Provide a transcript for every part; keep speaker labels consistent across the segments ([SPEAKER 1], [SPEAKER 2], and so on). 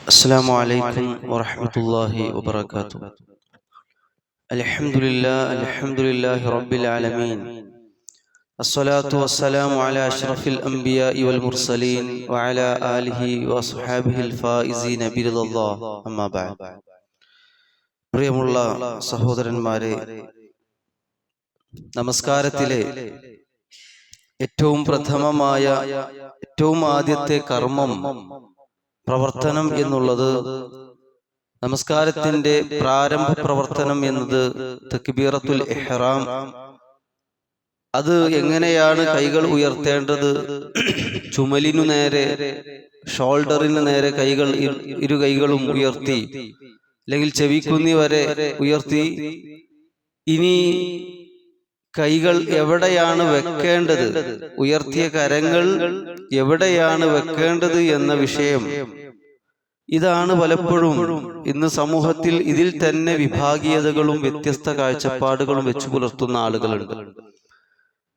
[SPEAKER 1] السلام عليكم ورحمة الله وبركاته الحمد لله الحمد لله رب العالمين الصلاة والسلام على أشرف الأنبياء والمرسلين وعلى آله وأصحابه الفائزين برضا الله أما بعد പ്രിയമുള്ള സഹോദരന്മാരെ നമസ്കാരത്തിലെ ഏറ്റവും പ്രഥമമായ ഏറ്റവും ആദ്യത്തെ കർമ്മം പ്രവർത്തനം എന്നുള്ളത് നമസ്കാരത്തിന്റെ പ്രാരംഭ പ്രവർത്തനം എന്നത് തക്ബീറത്തുൽ ഇഹ്റാം. അത് എങ്ങനെയാണ് കൈകൾ ഉയർത്തേണ്ടത്? ചുമലിനു നേരെ ഷോൾഡറിന് നേരെ കൈകൾ ഇരു- ഇരു കൈകളും ഉയർത്തി. അല്ലെങ്കിൽ ചെവിക്കുന്നി വരെ ഉയർത്തി. ഇനി കൈകൾ എവിടെയാണ് വെക്കേണ്ടത്? ഉയർത്തിയ കരങ്ങൾ എവിടെയാണ് വെക്കേണ്ടത് എന്ന വിഷയം. ഇതാണ് പലപ്പോഴും ഇന്ന് സമൂഹത്തിൽ ഇതിൽ തന്നെ വിഭാഗീയതകളും വ്യത്യസ്ത കാഴ്ചപ്പാടുകളും വെച്ചു പുലർത്തുന്ന ആളുകളുണ്ട്.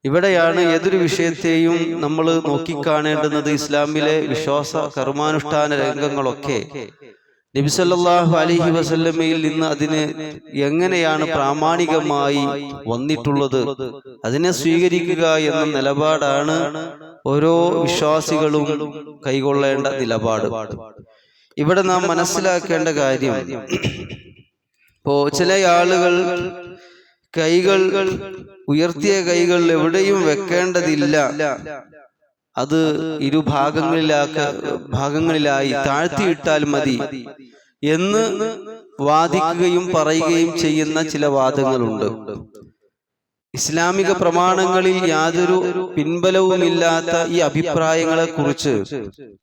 [SPEAKER 1] ഇവിടെയാണ് ഏതൊരു വിഷയത്തെയും നമ്മൾ നോക്കിക്കാണേണ്ടുന്നത് ഇസ്ലാമിലെ വിശ്വാസ കർമാനുഷ്ഠാന രംഗങ്ങളൊക്കെ. നബിസല്ലാഹു അലഹി വസല്ലമയിൽ നിന്ന് അതിന് എങ്ങനെയാണ് പ്രാമാണികമായി വന്നിട്ടുള്ളത്? അതിനെ സ്വീകരിക്കുക എന്ന നിലപാടാണ് ഓരോ വിശ്വാസികളും കൈകൊള്ളേണ്ട നിലപാട്. ഇവിടെ നാം മനസ്സിലാക്കേണ്ട കാര്യം ഇപ്പോ ചില ആളുകൾ കൈകൾ ഉയർത്തിയ കൈകൾ എവിടെയും വെക്കേണ്ടതില്ല. അത് ഇരുഭാഗങ്ങളിലാക്ക ഭാഗങ്ങളിലായി താഴ്ത്തിയിട്ടാൽ മതി എന്ന് വാദിക്കുകയും പറയുകയും ചെയ്യുന്ന ചില വാദങ്ങളുണ്ട്. ഇസ്ലാമിക പ്രമാണങ്ങളിൽ യാതൊരു പിൻബലവുമില്ലാത്ത ഈ അഭിപ്രായങ്ങളെ കുറിച്ച്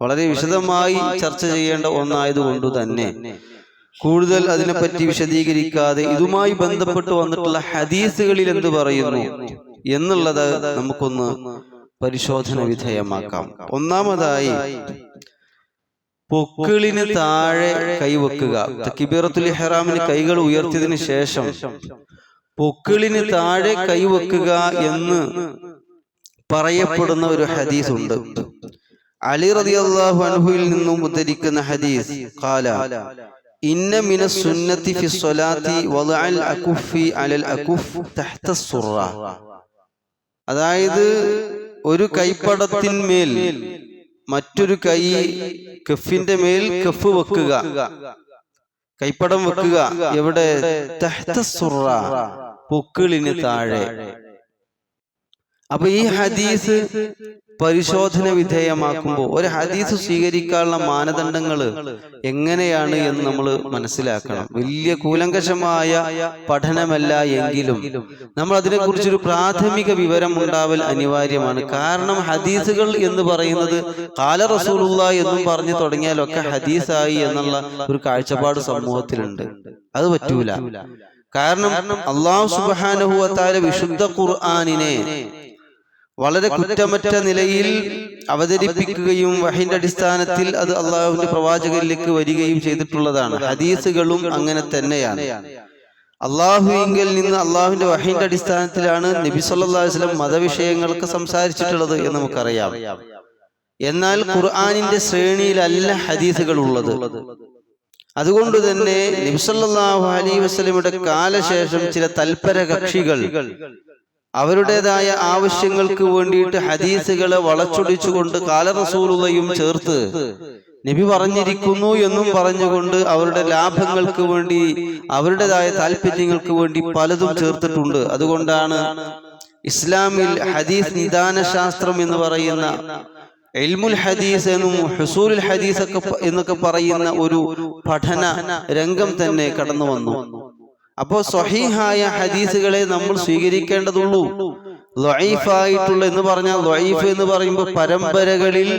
[SPEAKER 1] വളരെ വിശദമായി ചർച്ച ചെയ്യേണ്ട ഒന്നായതുകൊണ്ട് തന്നെ. കൂടുതൽ അതിനെപ്പറ്റി വിശദീകരിക്കാതെ ഇതുമായി ബന്ധപ്പെട്ട് വന്നിട്ടുള്ള ഹദീസുകളിൽ എന്ത് പറയുന്നു എന്നുള്ളത് നമുക്കൊന്ന് പരിശോധന വിധേയമാക്കാം. ഒന്നാമതായി പൊക്കിളിന് താഴെ കൈവെക്കുക തക്കിബീറത്തുൽ ഇഹ്റാമിന് കൈകൾ ഉയർത്തിയതിനു ശേഷം പൊക്കിളിന് താഴെ കൈവെക്കുക എന്ന് പറയപ്പെടുന്ന ഒരു ഹദീസ് ഉണ്ട് അലി റളിയല്ലാഹു അൻഹുവിൽ നിന്നും ഉദ്ധരിക്കുന്ന ഹദീസ് ഖാല ഇന്ന മിന സുന്നത്തി ഫി സ്വലാത്തി വദഅൽ അകുഫി അലൽ അകുഫ് തഹ്ത സുറ. അതായത് ഒരു കൈപ്പടത്തിന്മേൽ മറ്റൊരു കൈ കഫിന്റെ മേൽ കഫ് വെക്കുക. കൈപ്പടം വെക്കുക. എവിടെ? പൊക്കിളിന് താഴെ. അപ്പൊ ഈ ഹദീസ് പരിശോധന വിധേയമാക്കുമ്പോൾ ഒരു ഹദീസ് സ്വീകരിക്കാനുള്ള മാനദണ്ഡങ്ങൾ എങ്ങനെയാണ് എന്ന് നമ്മൾ മനസ്സിലാക്കണം. വലിയ കൂലങ്കഷമായ പഠനമല്ല എങ്കിലും നമ്മൾ അതിനെക്കുറിച്ചൊരു പ്രാഥമിക വിവരം ഉണ്ടാവൽ അനിവാര്യമാണ്. കാരണം ഹദീസുകൾ എന്ന് പറയുന്നത് കാല റസൂലുള്ള എന്നും പറഞ്ഞു തുടങ്ങിയാലൊക്കെ ഹദീസായി എന്നുള്ള ഒരു കാഴ്ചപ്പാട് സമൂഹത്തിലുണ്ട്. അത് പറ്റൂല. കാരണം അള്ളാഹു സുബാനുഭവത്താല വിശുദ്ധ ഖുർആാനിനെ വളരെ കുറ്റമറ്റ നിലയിൽ അവതരിപ്പിക്കുകയും വഹിന്റെ അടിസ്ഥാനത്തിൽ അത് അള്ളാഹുവിന്റെ പ്രവാചകരിലേക്ക് വരികയും ചെയ്തിട്ടുള്ളതാണ്. ഹദീസുകളും അങ്ങനെ തന്നെയാണ്. അള്ളാഹുവിങ്കിൽ നിന്ന് അള്ളാഹുവിന്റെ വഹിന്റെ അടിസ്ഥാനത്തിലാണ് നബി അലൈഹി വസല്ലം മതവിഷയങ്ങൾക്ക് സംസാരിച്ചിട്ടുള്ളത് എന്ന് നമുക്കറിയാം. എന്നാൽ ഖുർആാനിന്റെ ശ്രേണിയിലല്ല ഹദീസുകൾ ഉള്ളത് അതുകൊണ്ട് തന്നെ നബിസല്ലാഹു അലൈ വസ്ലമിയുടെ കാലശേഷം ചില തൽപര കക്ഷികൾ അവരുടേതായ ആവശ്യങ്ങൾക്ക് വേണ്ടിയിട്ട് ഹദീസുകളെ വളച്ചൊടിച്ചുകൊണ്ട് കാലറസൂലുകയും ചേർത്ത് നബി പറഞ്ഞിരിക്കുന്നു എന്നും പറഞ്ഞുകൊണ്ട് അവരുടെ ലാഭങ്ങൾക്ക് വേണ്ടി അവരുടേതായ താല്പര്യങ്ങൾക്ക് വേണ്ടി പലതും ചേർത്തിട്ടുണ്ട്. അതുകൊണ്ടാണ് ഇസ്ലാമിൽ ഹദീസ് നിദാന ശാസ്ത്രം എന്ന് പറയുന്ന എൽമുൽ ഹദീസ് എന്നും ഹുസൂലുൽ ഹദീസ് ഒക്കെ എന്നൊക്കെ പറയുന്ന ഒരു പഠന രംഗം തന്നെ കടന്നു വന്നു. അപ്പോ സ്വഹീഹായ ഹദീസുകളെ നമ്മൾ സ്വീകരിക്കേണ്ടതുള്ളൂ. ആയിട്ടുള്ള എന്ന് പറഞ്ഞാൽ ലൊയ്ഫ് എന്ന് പറയുമ്പോൾ പരമ്പരകളിൽ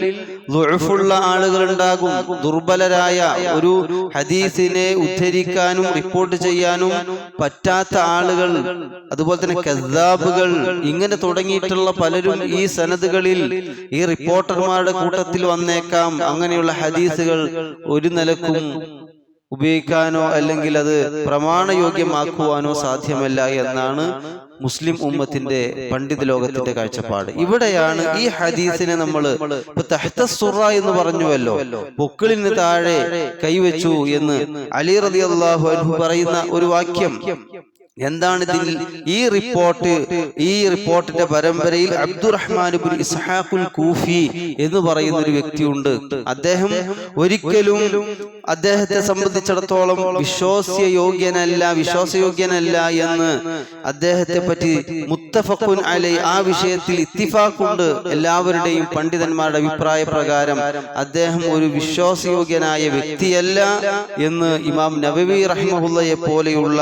[SPEAKER 1] ലൊഴുഫുള്ള ആളുകൾ ഉണ്ടാകും ദുർബലരായ ഒരു ഹദീസിനെ ഉദ്ധരിക്കാനും റിപ്പോർട്ട് ചെയ്യാനും പറ്റാത്ത ആളുകൾ അതുപോലെ തന്നെ കസാബുകൾ ഇങ്ങനെ തുടങ്ങിയിട്ടുള്ള പലരും ഈ സനദുകളിൽ ഈ റിപ്പോർട്ടർമാരുടെ കൂട്ടത്തിൽ വന്നേക്കാം. അങ്ങനെയുള്ള ഹദീസുകൾ ഒരു നിലക്കും ഉപയോഗിക്കാനോ അല്ലെങ്കിൽ അത് പ്രമാണയോഗ്യമാക്കുവാനോ സാധ്യമല്ല എന്നാണ് മുസ്ലിം ഉമ്മത്തിന്റെ പണ്ഡിത ലോകത്തിന്റെ കാഴ്ചപ്പാട്. ഇവിടെയാണ് ഈ ഹദീസിനെ നമ്മൾ എന്ന് പറഞ്ഞുവല്ലോ. പൊക്കിളിന് താഴെ കൈവച്ചു എന്ന് അലി റതി അള്ളാഹു പറയുന്ന ഒരു വാക്യം. എന്താണ് ഇതിൽ ഈ റിപ്പോർട്ട്? ഈ റിപ്പോർട്ടിന്റെ പരമ്പരയിൽ അബ്ദുറഹ്മാൻ ഇസ്ഹാഖുൽ കൂഫി എന്ന് പറയുന്ന ഒരു വ്യക്തിയുണ്ട്. അദ്ദേഹം ഒരിക്കലും അദ്ദേഹത്തെ സംബന്ധിച്ചിടത്തോളം വിശ്വാസ്യ യോഗ്യനല്ല വിശ്വാസയോഗ്യനല്ല എന്ന് അദ്ദേഹത്തെ പറ്റി മുത്തഫക്കുൻ അലൈ ആ വിഷയത്തിൽ ഇത്തിഫാക്കുണ്ട്. എല്ലാവരുടെയും പണ്ഡിതന്മാരുടെ അഭിപ്രായ പ്രകാരം അദ്ദേഹം ഒരു വിശ്വാസയോഗ്യനായ വ്യക്തിയല്ല എന്ന് ഇമാം നബവി റഹ്മഹുല്ലയെ പോലെയുള്ള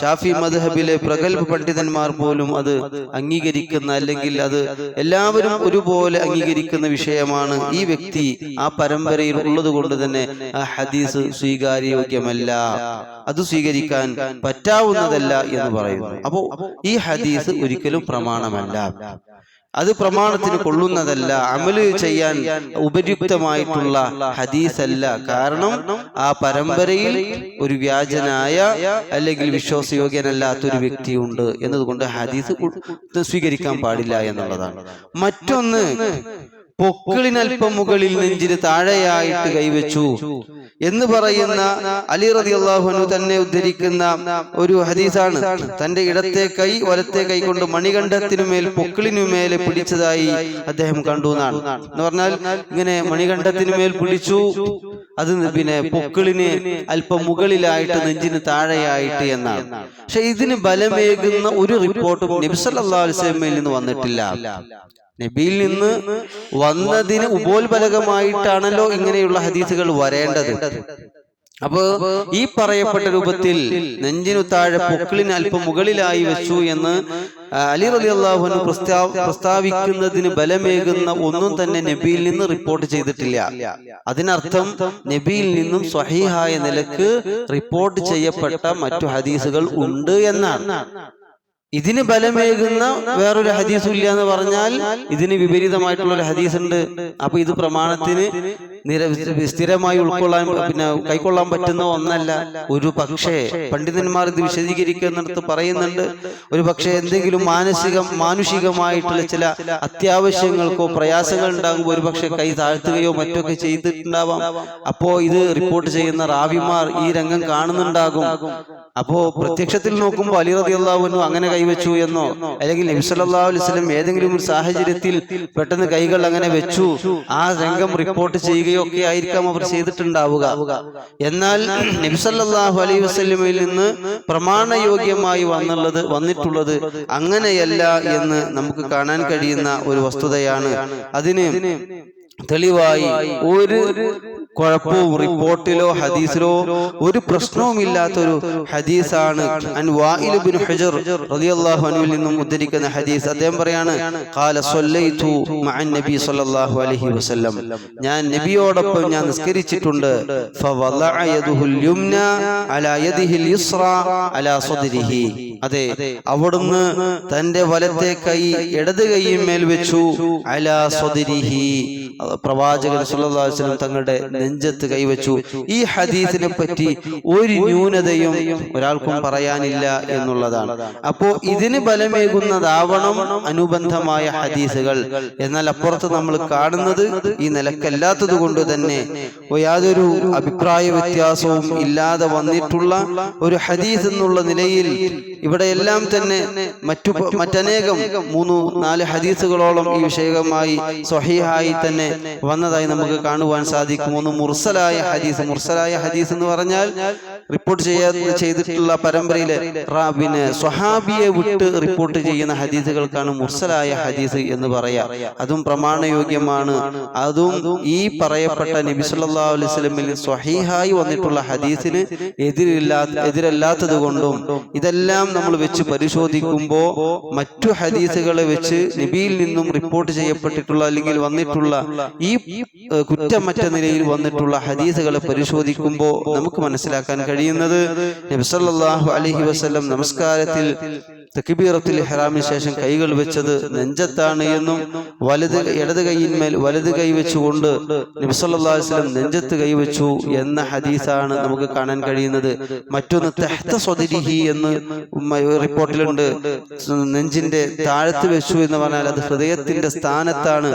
[SPEAKER 1] ഷാഫി മദ്ഹബിലെ പ്രഗത്ഭ പണ്ഡിതന്മാർ പോലും അത് അംഗീകരിക്കുന്ന അല്ലെങ്കിൽ അത് എല്ലാവരും ഒരുപോലെ അംഗീകരിക്കുന്ന വിഷയമാണ് ഈ വ്യക്തി ആ പരമ്പരയിൽ ഉള്ളത് കൊണ്ട് തന്നെ ആ ഹദീസ് സ്വീകാര്യോഗ്യമല്ല. അത് സ്വീകരിക്കാൻ പറ്റാവുന്നതല്ല എന്ന് പറയുന്നു. അപ്പോ ഈ ഹദീസ് ഒരിക്കലും പ്രമാണമല്ല. അത് പ്രമാണത്തിന് കൊള്ളുന്നതല്ല. അമൽ ചെയ്യാൻ ഉപയുക്തമായിട്ടുള്ള ഹദീസല്ല. കാരണം ആ പരമ്പരയിൽ ഒരു വ്യാജനായ അല്ലെങ്കിൽ വിശ്വാസയോഗ്യനല്ലാത്ത ഒരു വ്യക്തിയുണ്ട് എന്നതുകൊണ്ട് ഹദീസ് സ്വീകരിക്കാൻ പാടില്ല എന്നുള്ളതാണ്. മറ്റൊന്ന് പൊക്കിളിനൽപ്പം മുകളിൽ നെഞ്ചിന് താഴെയായിട്ട് കൈവച്ചു. എന്ന് പറയുന്ന അലി റതി അള്ളാഹുനു തന്നെ ഉദ്ധരിക്കുന്ന ഒരു ഹദീസാണ്. തന്റെ ഇടത്തെ കൈ വലത്തെ കൈ കൊണ്ട് മണികണ്ഠത്തിനുമേൽ പൊക്കിളിനുമേലെ പിടിച്ചതായി അദ്ദേഹം കണ്ടു എന്നാണ്. എന്ന് പറഞ്ഞാൽ ഇങ്ങനെ മണികണ്ഠത്തിനുമേൽ പിടിച്ചു അത് പിന്നെ പൊക്കിളിന് അല്പം മുകളിലായിട്ട് നെഞ്ചിന് താഴെയായിട്ട് എന്നാണ്. പക്ഷെ ഇതിന് ബലമേകുന്ന ഒരു റിപ്പോർട്ടും നബിസല്ലാ അലിസ്ലമയിൽ നിന്ന് വന്നിട്ടില്ല. നബിയിൽ നിന്ന് വന്നതിന് ഉപോത്ബലകമായിട്ടാണല്ലോ ഇങ്ങനെയുള്ള ഹദീസുകൾ വരേണ്ടത്. അപ്പോ ഈ പറയപ്പെട്ട രൂപത്തിൽ നെഞ്ചിനു താഴെ പൊക്കിളിന് അല്പം മുകളിലായി വെച്ചു എന്ന് അലി റലി അള്ളാഹുന് പ്രസ്താവിക്കുന്നതിന് ബലമേകുന്ന ഒന്നും തന്നെ നബിയിൽ നിന്ന് റിപ്പോർട്ട് ചെയ്തിട്ടില്ല. അതിനർത്ഥം നബിയിൽ നിന്നും സ്വഹീഹായ നിലയ്ക്ക് റിപ്പോർട്ട് ചെയ്യപ്പെട്ട മറ്റു ഹദീസുകൾ ഉണ്ട് എന്നാണ്. ഇതിന് ബലമേകുന്ന വേറൊരു ഹദീസും ഇല്ല എന്ന് പറഞ്ഞാൽ ഇതിന് വിപരീതമായിട്ടുള്ള ഒരു ഹദീസ് ഉണ്ട് അപ്പൊ ഇത് പ്രമാണത്തിന് നിര സ്ഥിരമായി ഉൾക്കൊള്ളാൻ പിന്നെ കൈക്കൊള്ളാൻ പറ്റുന്ന ഒന്നല്ല. ഒരു പക്ഷേ പണ്ഡിതന്മാർ ഇത് വിശദീകരിക്കുന്നിടത്ത് പറയുന്നുണ്ട്. ഒരു പക്ഷേ എന്തെങ്കിലും മാനസിക മാനുഷികമായിട്ടുള്ള ചില അത്യാവശ്യങ്ങൾക്കോ പ്രയാസങ്ങൾ ഉണ്ടാകുമ്പോൾ ഒരു പക്ഷേ കൈ താഴ്ത്തുകയോ മറ്റൊക്കെ ചെയ്തിട്ടുണ്ടാവാം. അപ്പോ ഇത് റിപ്പോർട്ട് ചെയ്യുന്ന റാവിമാർ ഈ രംഗം കാണുന്നുണ്ടാകും. അപ്പോ പ്രത്യക്ഷത്തിൽ നോക്കുമ്പോൾ അലി റതി അള്ളാഹുനു അങ്ങനെ കൈവച്ചു എന്നോ? അല്ലെങ്കിൽ നബിസല്ലാ അലൈവലം ഏതെങ്കിലും ഒരു സാഹചര്യത്തിൽ പെട്ടെന്ന് കൈകൾ അങ്ങനെ വെച്ചു. ആ രംഗം റിപ്പോർട്ട് ചെയ്യുകയോ ഒക്കെ ആയിരിക്കാം അവർ ചെയ്തിട്ടുണ്ടാവുക. എന്നാൽ നബിസല്ലാഹു അലൈഹി വസ്ലമിൽ നിന്ന് പ്രമാണയോഗ്യമായി വന്നുള്ളത് വന്നിട്ടുള്ളത് അങ്ങനെയല്ല എന്ന് നമുക്ക് കാണാൻ കഴിയുന്ന ഒരു വസ്തുതയാണ്. അതിന് തെളിവായി ഒരു കുഴപ്പവും റിപ്പോർട്ടിലോ ഹദീസിലോ ഒരു പ്രശ്നവും ഇല്ലാത്തൊരു ഹദീസാണ് ഹുജർ റളിയല്ലാഹു അൻഹുവിൽ നിന്നും ഉദ്ധരിക്കുന്ന ഹദീസ് അദ്ദേഹം പറയാണ് ഖാല സല്ലൈതു മഅൻ നബി സല്ലല്ലാഹു അലൈഹി വസല്ലം. ഞാൻ നബിയോടൊപ്പം ഞാൻ നിസ്കരിച്ചിട്ടുണ്ട് ഫവളഅ യദുഹുൽ യുംന അലാ യദിഹിൽ യുസ്റ അലാ സദ്രിഹി അതെ അവിടുന്ന് തന്റെ വലത്തെ കൈ ഇടത് കൈയിന്മേൽ വെച്ചു അലാ സദ്രിഹി പ്രവാചകൻ വസല്ലം തങ്ങളുടെ നെഞ്ചത്ത് കൈവച്ചു. ഈ ഹദീസിനെ പറ്റി ഒരു ന്യൂനതയും ഒരാൾക്കും പറയാനില്ല എന്നുള്ളതാണ്. അപ്പോ ഇതിന് ബലമേകുന്നതാവണം അനുബന്ധമായ ഹദീസുകൾ. എന്നാൽ അപ്പുറത്ത് നമ്മൾ കാണുന്നത് ഈ നിലക്കല്ലാത്തത് കൊണ്ട് തന്നെ യാതൊരു അഭിപ്രായ വ്യത്യാസവും ഇല്ലാതെ വന്നിട്ടുള്ള ഒരു ഹദീസ് എന്നുള്ള നിലയിൽ ഇവിടെ എല്ലാം തന്നെ മറ്റു മറ്റനേകം മൂന്ന് നാല് ഹദീസുകളോളം ഈ വിഷയമായി സ്വഹീഹായി തന്നെ വന്നതായി നമുക്ക് കാണുവാൻ സാധിക്കും. ഒന്ന് മുർസലായ ഹദീസ്. മുർസലായ ഹദീസ് എന്ന് പറഞ്ഞാൽ റിപ്പോർട്ട് ചെയ്യാ ചെയ്തിട്ടുള്ള പരമ്പരയിൽ പിന്നെ സ്വഹാബിയെ വിട്ട് റിപ്പോർട്ട് ചെയ്യുന്ന ഹദീസുകൾക്കാണ് മുർസലായ ഹദീസ് എന്ന് പറയാ. അതും പ്രമാണയോഗ്യമാണ്. അതും ഈ പറയപ്പെട്ട നബി സല്ലല്ലാഹു അലൈഹി സ്വഹീഹായി വന്നിട്ടുള്ള ഹദീസിന് എതിരില്ലാ എതിരല്ലാത്തത് കൊണ്ടും ഇതെല്ലാം നമ്മൾ വെച്ച് പരിശോധിക്കുമ്പോൾ മറ്റു ഹദീസുകളെ വെച്ച് നബിയിൽ നിന്നും റിപ്പോർട്ട് ചെയ്യപ്പെട്ടിട്ടുള്ള അല്ലെങ്കിൽ വന്നിട്ടുള്ള ഈ കുറ്റമറ്റ നിലയിൽ വന്നിട്ടുള്ള ഹദീസുകളെ പരിശോധിക്കുമ്പോൾ നമുക്ക് മനസ്സിലാക്കാൻ കഴിയുന്നത് നബിസല്ലാഹു അലഹി വസ്ലം നമസ്കാരത്തിൽ തക്ബീറത്തുൽ ഹെറാമിന് ശേഷം കൈകൾ വെച്ചത് നെഞ്ചത്താണ് എന്നും വലത് ഇടത് കൈയിന്മേൽ വലത് കൈ വെച്ചുകൊണ്ട് നബിസല്ലാ വസ്ലം നെഞ്ചത്ത് കൈവച്ചു എന്ന ഹദീസാണ് നമുക്ക് കാണാൻ കഴിയുന്നത്. മറ്റൊന്ന് തെഹ്ത സ്വതിരിഹി എന്ന് റിപ്പോർട്ടിലുണ്ട്. നെഞ്ചിന്റെ താഴത്ത് വെച്ചു എന്ന് പറഞ്ഞാൽ അത് ഹൃദയത്തിന്റെ സ്ഥാനത്താണ്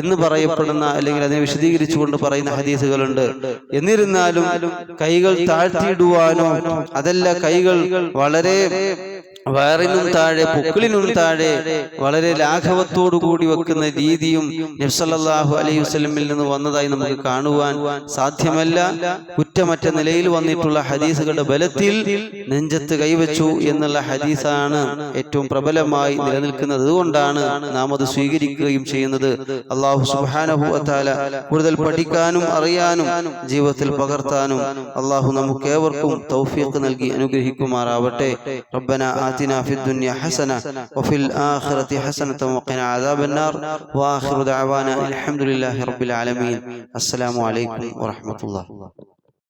[SPEAKER 1] എന്ന് പറയപ്പെടുന്ന അല്ലെങ്കിൽ അതിനെ വിശദീകരിച്ചുകൊണ്ട് പറയുന്ന ഹദീസുകളുണ്ട്. എന്നിരുന്നാലും കൈകൾ താഴ്ത്തിയിടുവാനോ അതല്ല കൈകൾ വളരെ വയറിനും താഴെ പൊക്കിളിനും താഴെ വളരെ ലാഘവത്തോടു കൂടി വെക്കുന്ന രീതിയും നബ്സല്ലാഹു അലൈഹി വസ്ലമിൽ നിന്ന് വന്നതായി നമുക്ക് കാണുവാൻ സാധ്യമല്ല. കുറ്റമറ്റ നിലയിൽ വന്നിട്ടുള്ള ഹദീസുകളുടെ ബലത്തിൽ നെഞ്ചത്ത് കൈവച്ചു എന്നുള്ള ഹദീസാണ് ഏറ്റവും പ്രബലമായി നിലനിൽക്കുന്നത്. അതുകൊണ്ടാണ് നാം അത് സ്വീകരിക്കുകയും ചെയ്യുന്നത്. അള്ളാഹു സുബാനഹു അത്താല കൂടുതൽ പഠിക്കാനും അറിയാനും ജീവിതത്തിൽ പകർത്താനും അള്ളാഹു നമുക്ക് ഏവർക്കും തൗഫീഖ് നൽകി അനുഗ്രഹിക്കുമാറാവട്ടെ. റബ്ബന آتنا في الدنيا حسنة وفي الآخرة حسنة وقنا عذاب النار. وآخر دعوانا الحمد لله رب العالمين. السلام عليكم ورحمة الله.